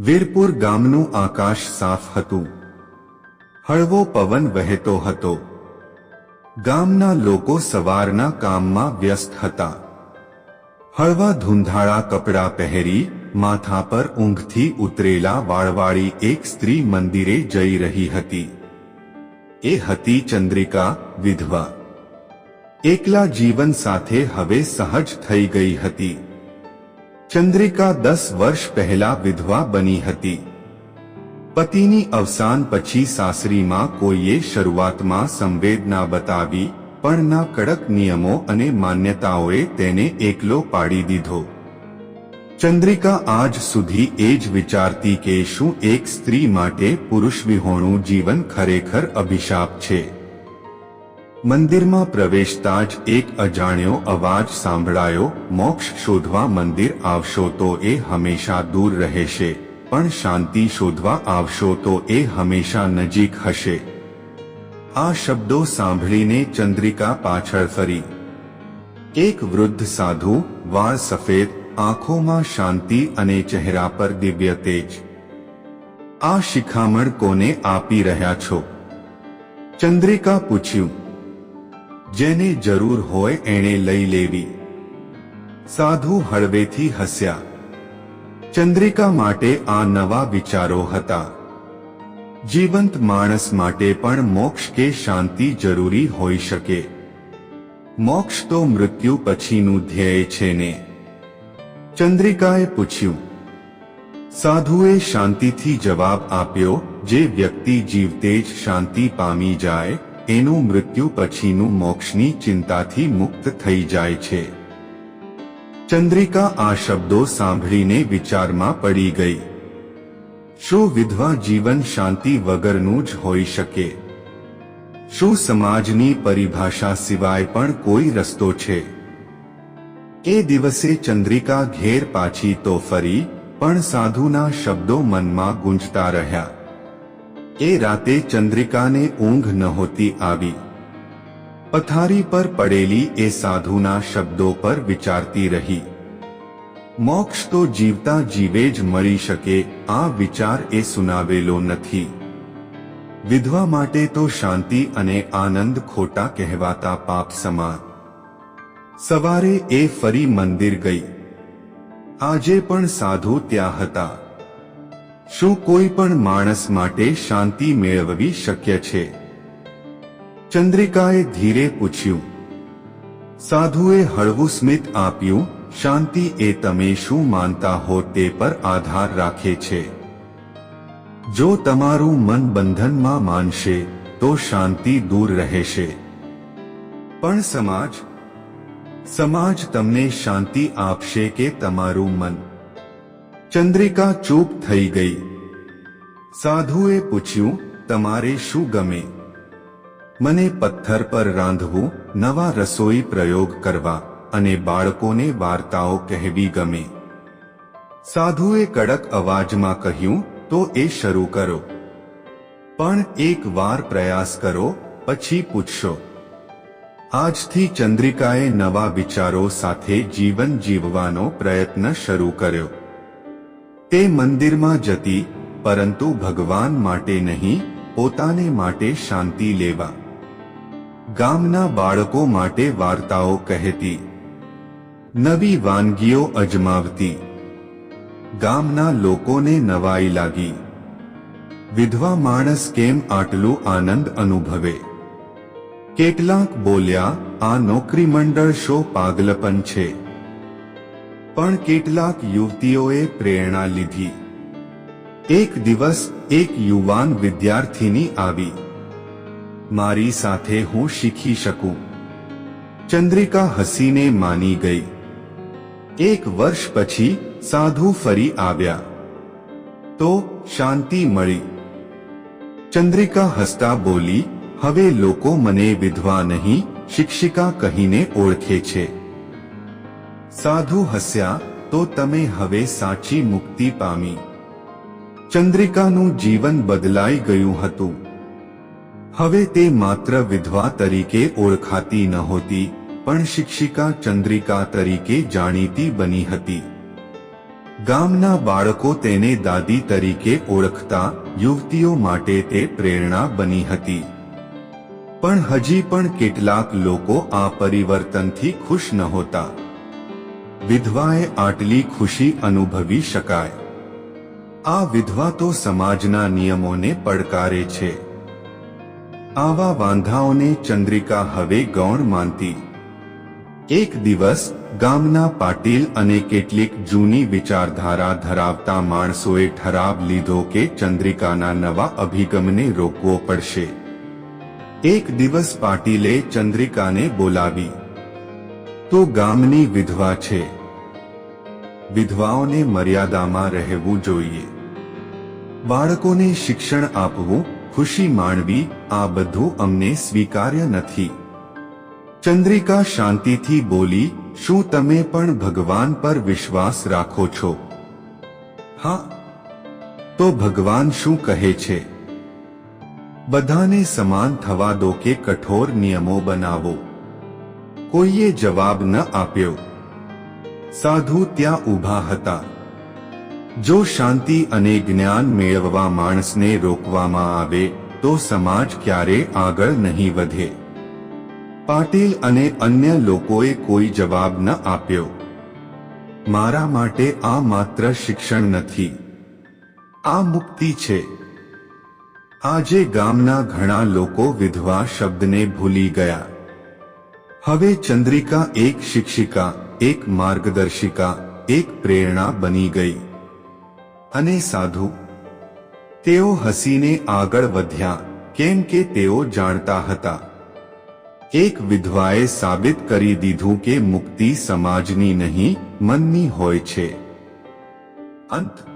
વીરપુર ગામનું આકાશ સાફ હતું. હળવો પવન વહેતો હતો. ગામના લોકો સવારના કામમાં વ્યસ્ત હતા. હળવા ધૂંધાળા કપડાં પહેરી, માથા પર ઊંઘથી ઉતરેલા વાળવાળી એક સ્ત્રી મંદિરે જઈ રહી હતી. એ હતી ચંદ્રિકા, વિધવા. એકલા જીવન સાથે હવે સહજ થઈ ગઈ હતી. ચંદ્રિકા દસ વર્ષ પહેલા વિધવા બની હતી. પતિની અવસાન પછી સાસરીમાં કોઈએ શરૂઆતમાં સંવેદના બતાવી, પણ ના કડક નિયમો અને માન્યતાઓએ તેને એકલો પાડી દીધો. ચંદ્રિકા આજ સુધી એ જ વિચારતી કે શું એક સ્ત્રી માટે પુરુષ વિહોણું જીવન ખરેખર અભિશાપ છે. મંદિરમાં પ્રવેશતા જ એક અજાણ્યો અવાજ સાંભળાયો, મોક્ષ શોધવા મંદિર આવશો તો એ હંમેશા દૂર રહેશે, પણ શાંતિ શોધવા આવશો તો એ હંમેશા નજીક હશે. આ શબ્દો સાંભળીને ચંદ્રિકા પાછળ ફરી. એક વૃદ્ધ સાધુ, વાળ સફેદ, આંખોમાં શાંતિ અને ચહેરા પર દિવ્ય તેજ. આ શિખામણ કોને આપી રહ્યા છો? ચંદ્રિકા પૂછ્યું. જેને જરૂર હોય એણે લઈ લેવી. સાધુ હળવેથી હસ્યા. ચંદ્રિકા માટે આ નવા વિચારો હતા. જીવંત માણસ માટે પણ મોક્ષ કે શાંતિ જરૂરી હોઈ શકે. મોક્ષ તો મૃત્યુ પછીનું ધ્યેય છે ને. ચંદ્રિકાએ પૂછ્યું, સાધુએ શાંતિથી જવાબ આપ્યો, જે વ્યક્તિ જીવતે જ શાંતિ પામી જાય? એનું મૃત્યુ પછીનું મોક્ષની ચિંતાથી મુક્ત થઈ જાય છે. ચંદ્રિકા આ શબ્દો સાંભળીને વિચારમાં પડી ગઈ. શું વિધવા જીવન શાંતિ વગરનું જ હોઈ શકે? શું સમાજની પરિભાષા સિવાય પણ કોઈ રસ્તો છે? એ દિવસે ચંદ્રિકા ઘેર પાછી તો ફરી, પણ સાધુના શબ્દો મનમાં ગુંજતા રહ્યા. એ રાતે ચંદ્રિકાને ઊંઘ નહોતી આવી. પથારી પર પડેલી એ સાધુના શબ્દો પર વિચારતી રહી. મોક્ષ તો જીવતા જીવે જ મળી શકે, આ વિચાર એ સુનાવેલો નથી. વિધવા માટે તો શાંતિ અને આનંદ ખોટા કહેવાતા પાપ સમાન. સવારે એ ફરી મંદિર ગઈ. આજે પણ સાધુ ત્યાં હતા. શું કોઈ પણ માણસ માટે શાંતિ મેળવવી શક્ય છે? ચંદ્રિકાએ ધીરે પૂછ્યું, સાધુએ હળવું સ્મિત આપ્યું, શાંતિ એ તમે શું માનતા હો તે પર આધાર રાખે છે. જો તમારું મન બંધનમાં માનશે, તો શાંતિ દૂર રહેશે. પણ સમાજ સમાજ તમને શાંતિ આપશે કે તમારું મન? ચંદ્રિકા ચૂપ થઈ ગઈ. સાધુએ પૂછ્યું, તમારે શું ગમે? મને પથ્થર પર રાંધવું, નવા રસોઈ પ્રયોગ કરવા અને બાળકોને વાર્તાઓ કહેવી ગમે. સાધુએ કડક અવાજમાં કહ્યું, તો એ શરૂ કરો. પણ એક વાર પ્રયાસ કરો, પછી પૂછશો. આજથી ચંદ્રિકાએ નવા વિચારો સાથે જીવન જીવવાનો પ્રયત્ન શરૂ કર્યો. તે મંદિરમાં જતી, પરંતુ ભગવાન માટે નહીં, પોતાને માટે શાંતિ લેવા. ગામના બાળકો માટે વાર્તાઓ કહેતી. નવી વાનગીઓ અજમાવતી. ગામના લોકોને નવાઈ લાગી. વિધવા માણસ કેમ આટલું આનંદ અનુભવે? કેટલાક બોલ્યા, આ નોકરી મંડળ શો પાગલપન છે. પણ કેટલાક યુવતીઓએ પ્રેરણા લીધી. એક દિવસ એક યુવાન વિદ્યાર્થીની આવી. મારી સાથે હું શીખી શકું. ચંદ્રિકા હસીને માની ગઈ. એક વર્ષ પછી સાધુ ફરી આવ્યા. તો શાંતિ મળી. ચંદ્રિકા હસતા બોલી, હવે લોકો મને વિધવા નહીં, શિક્ષિકા કહીને ઓળખે છે. સાધુ હસ્યા, તો તમે હવે સાચી મુક્તિ પામી. ચંદ્રિકાનું જીવન બદલાઈ ગયું હતું. હવે તે માત્ર વિધવા તરીકે ઓળખાતી નહોતી, પણ શિક્ષિકા ચંદ્રિકા તરીકે જાણીતી બની હતી. ગામના બાળકો તેને દાદી તરીકે ઓળખતા, યુવતીઓ માટે તે પ્રેરણા બની હતી. પણ હજી પણ કેટલાક લોકો આ પરિવર્તનથી ખુશ નહોતા. વિધવાએ આટલી ખુશી અનુભવી શકાય. આ વિધવા તો સમાજના નિયમોને પડકારે છે. આવા વાંધાઓને ચંદ્રિકા હવે ગૌણ માનતી. એક દિવસ ગામના પાટીલ અને કેટલીક જૂની વિચારધારા ધરાવતા માણસોએ ઠરાવ લીધો કે ચંદ્રિકાના નવા અભિગમને રોકવો પડશે. એક દિવસ પાટીલે ચંદ્રિકાને બોલાવી. તો ગામની વિધવા છે. વિધવાઓને મર્યાદામાં રહેવું જોઈએ. બાળકોને શિક્ષણ આપવું, ખુશી માણવી, આ બધું અમને સ્વીકાર્ય નથી. ચંદ્રિકા શાંતિથી બોલી, શું તમે પણ ભગવાન પર વિશ્વાસ રાખો છો? હા. તો ભગવાન શું કહે છે? બધાને સમાન થવા દો કે કઠોર નિયમો બનાવો. કોઈએ જવાબ ન આપ્યો. સાધુ ત્યાં ઊભા હતા. જો શાંતિ અને જ્ઞાન મેળવવા માણસને રોકવામાં આવે, તો સમાજ ક્યારે આગળ નહીં વધે. પાટીલ અને અન્ય લોકોએ કોઈ જવાબ ન આપ્યો. મારા માટે આ માત્ર શિક્ષણ નથી. આ મુક્તિ છે. આજે ગામના ઘણા લોકો વિધવા શબ્દને ભૂલી ગયા. હવે ચંદ્રિકા એક શિક્ષિકા એક માર્ગદર્શિકા, એક પ્રેરણા બની ગઈ. અને સાધુ, તેઓ હસીને આગળ વધ્યા, કેમ કે તેઓ જાણતા હતા. એક વિધવાએ સાબિત કરી દીધું કે મુક્તિ સમાજની નહીં, મનની હોય છે. અંત.